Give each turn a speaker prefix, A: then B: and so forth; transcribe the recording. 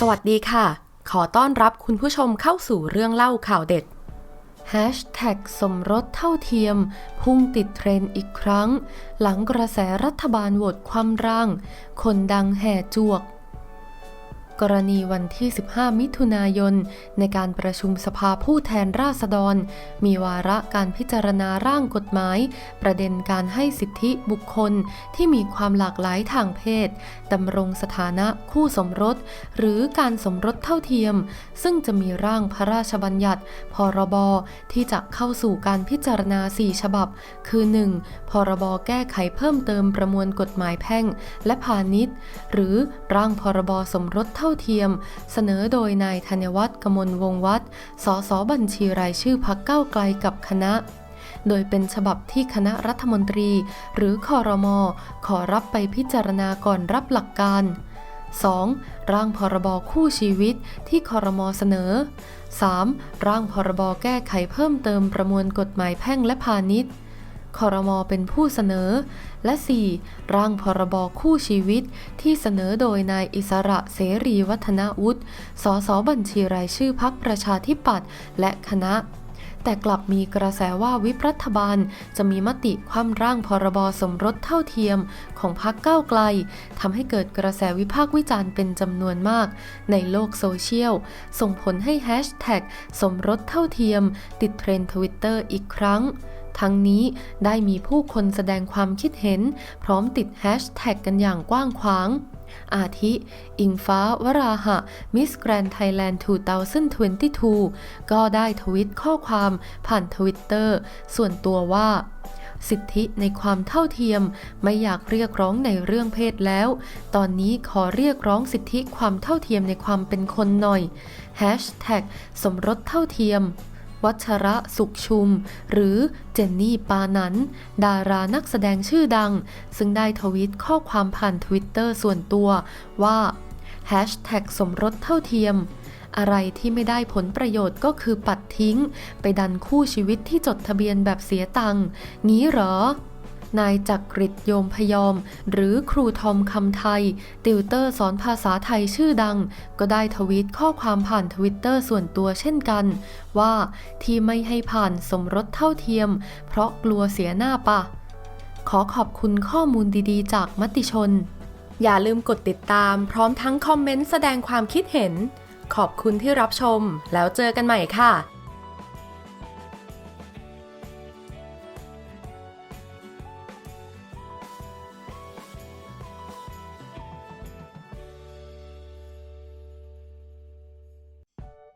A: สวัสดีค่ะ ขอต้อนรับคุณผู้ชมเข้าสู่เรื่องเล่าข่าวเด็ด Hashtag สมรสเท่าเทียม พุ่งติดเทรนอีกครั้ง หลังกระแสรัฐบาลโหวตความร่าง คนดังแห่จวก กรณีวันที่ 15 มิถุนายน ในการประชุมสภาผู้แทนราษฎร มีวาระการพิจารณาร่างกฎหมาย ประเด็นการให้สิทธิบุคคลที่มีความหลากหลายทางเพศดำรงสถานะคู่สมรส หรือการสมรสเท่าเทียม ซึ่งจะมีร่างพระราชบัญญัติ พรบ ที่จะเข้าสู่การพิจารณา 4 ฉบับ คือ 1. พรบ แก้ไขเพิ่มเติมประมวลกฎหมายแพ่ง และพาณิชย์ หรือร่างพรบ สมรสเท่าเทียม เสนอโดยนายธัญวัฒน์กมลวงศ์วัฒน์สสบัญชีรายชื่อพักเก้าไกลกับคณะ โดยเป็นฉบับที่คณะรัฐมนตรี หรือคอรมอขอรับไปพิจารณาก่อนรับหลักการ 2. ร่างพรบคู่ชีวิตที่คอรมอเสนอ 3. ร่างพรบแก้ไขเพิ่มเติมประมวลกฎหมายแพ่งและพาณิชย์ คอรมอเป็นผู้เสนอ และ 4. ร่างพรบคู่ชีวิตที่เสนอโดยนายอิสระเสรีวัฒนวุฒิ สสบัญชีรายชื่อพักประชาธิปัตย์และคณะแต่กลับมีกระแสว่าวิปรัฐบาล จะมีมติคว่ำร่างพรบสมรสเท่าเทียมของพรรคก้าวไกลทำให้เกิดกระแสวิพากษ์วิจารณ์เป็นจำนวนมาก ในโลกโซเชียล ส่งผลให้แฮชแท็กสมรสเท่าเทียม ติดเทรนด์ทวิตเตอร์อีกครั้ง ทั้งนี้ได้มีผู้คนแสดงความคิดเห็น พร้อมติดแฮชแท็กกันอย่างกว้างขวาง อาทิ อิงฟ้าวราหะ มิสแกรนไทยแลนด์ 2022 ก็ได้ทวิตข้อความผ่านทวิตเตอร์ส่วนตัวว่าสิทธิในความเท่าเทียมไม่อยากเรียกร้องในเรื่องเพศแล้ว ตอนนี้ขอเรียกร้องสิทธิความเท่าเทียมในความเป็นคนหน่อย Hashtag สมรสเท่าเทียม วัชระสุขชุม หรือเจนนี่ปานันดารานักแสดงชื่อดัง ซึ่งได้ทวิตข้อความผ่านทวิตเตอร์ส่วนตัวว่าแฮชแท็กสมรสเท่าเทียม อะไรที่ไม่ได้ผลประโยชน์ก็คือปัดทิ้ง ไปดันคู่ชีวิตที่จดทะเบียนแบบเสียตังค์งี้เหรอ นายจักริดโยมพยอม หรือครูทอมคำไทย ติวเตอร์สอนภาษาไทยชื่อดัง ก็ได้ทวีตข้อความผ่านทวิตเตอร์ส่วนตัวเช่นกัน ว่าที่ไม่ให้ผ่านสมรสเท่าเทียม เพราะกลัวเสียหน้าปะ ขอขอบคุณข้อมูลดีๆ จากมติชน อย่าลืมกดติดตามพร้อมทั้งคอมเมนต์แสดงความคิดเห็น ขอบคุณที่รับชม แล้วเจอกันใหม่ค่ะ